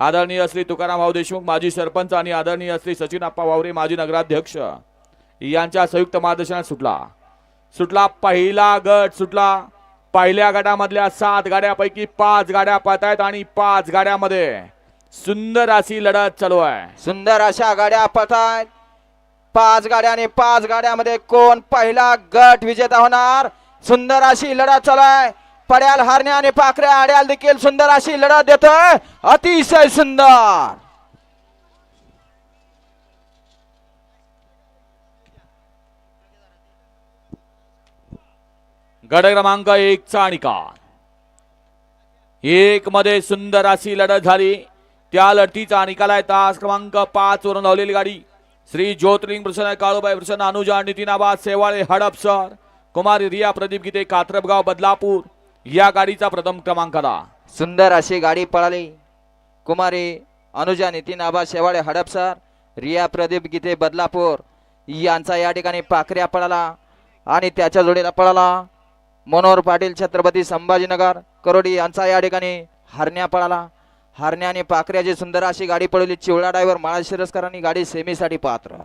आदरणीय श्री तुकाराम भाऊ देशमुख माजी सरपंच आणि आदरणीय श्री सचिन आप्पा वावरे माजी नगराध्यक्ष यांच्या संयुक्त मार्गदर्शनात सुटला. सुटला पहिला गट सुटला पहिल्या गटामधल्या सात गाड्यापैकी पाच गाड्या पळत आहेत आणि पाच गाड्यामध्ये सुंदर अशी लढत चालू आहे. सुंदर अशा गाड्या पळतायत. पाच गाड्या आणि पाच गाड्यामध्ये कोण पहिला गट विजेता होणार? सुंदर अशी लढत चालू आहे. पड्याल हारण्या आणि पाखऱ्या आड्याल देखील सुंदर अशी लढत देतोय. अतिशय सुंदर. गड क्रमांक एकचा निकाल एक मध्ये सुंदर अशी लढत झाली. त्या लढतीचा निकाल आहे तास क्रमांक पाच वरून लावलेली गाडी. श्री ज्योतिर्लिंग प्रसन्न काळूबाई प्रसन्न अनुजा नितीनाबाद सेवाळे हडपसर कुमारी रिया प्रदीप गीते कात्रपगाव बदलापूर. या गाडीचा प्रथम क्रमांक आला. सुंदर अशी गाडी पळाली. कुमारी अनुजा नितीन आबा शेवाळे हडपसर रिया प्रदीप गीते बदलापूर यांचा या ठिकाणी पाखऱ्या पळाला आणि त्याच्या जोडीला पळाला. मनोहर पाटील छत्रपती संभाजीनगर करोडी यांचा या ठिकाणी हरण्या पळाला. हरण्या आणि पाखऱ्याची सुंदर अशी गाडी पळवली चिवळा ड्रायव्हर माळा शिरस्करांनी गाडी सेमीसाठी पात्र.